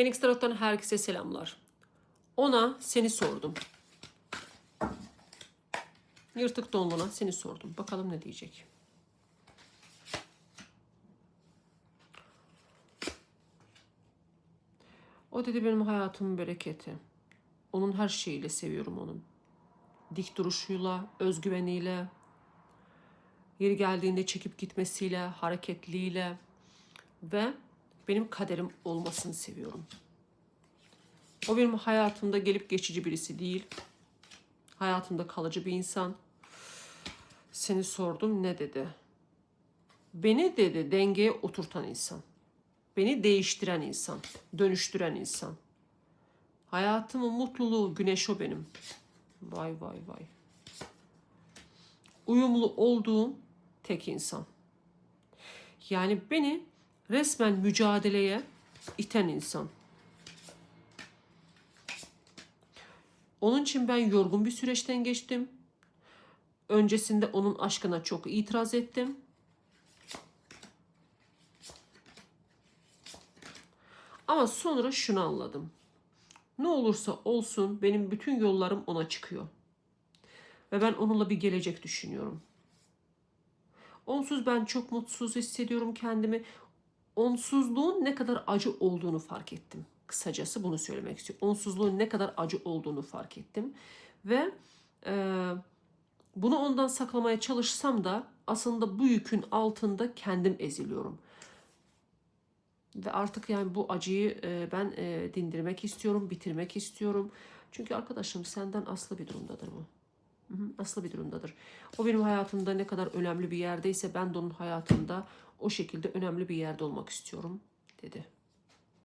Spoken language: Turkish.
Phoenix Tarot'tan herkese selamlar. Ona seni sordum. Yırtık donluna seni sordum. Bakalım ne diyecek. O dedi benim hayatımın bereketi. Onun her şeyiyle seviyorum onun. Dik duruşuyla, özgüveniyle, yeri geldiğinde çekip gitmesiyle, hareketliyle ve benim kaderim olmasını seviyorum. O benim hayatımda gelip geçici birisi değil. Hayatımda kalıcı bir insan. Seni sordum ne dedi? Beni dedi dengeye oturtan insan. Beni değiştiren insan, dönüştüren insan. Hayatımın mutluluğu, güneş o benim. Vay vay vay. Uyumlu olduğum tek insan. Yani beni resmen mücadeleye iten insan. Onun için ben yorgun bir süreçten geçtim. Öncesinde onun aşkına çok itiraz ettim. Ama sonra şunu anladım. Ne olursa olsun benim bütün yollarım ona çıkıyor. Ve ben onunla bir gelecek düşünüyorum. Onsuz ben çok mutsuz hissediyorum kendimi. Onsuzluğun ne kadar acı olduğunu fark ettim. Kısacası bunu söylemek istiyorum. Onsuzluğun ne kadar acı olduğunu fark ettim. Ve e, bunu ondan saklamaya çalışsam da aslında bu yükün altında kendim eziliyorum. Ve artık yani bu acıyı e, ben e, dindirmek istiyorum, bitirmek istiyorum. Çünkü arkadaşım senden aslı bir durumdadır bu. Aslı bir durumdadır. O benim hayatımda ne kadar önemli bir yerdeyse ben de onun hayatında o şekilde önemli bir yerde olmak istiyorum dedi.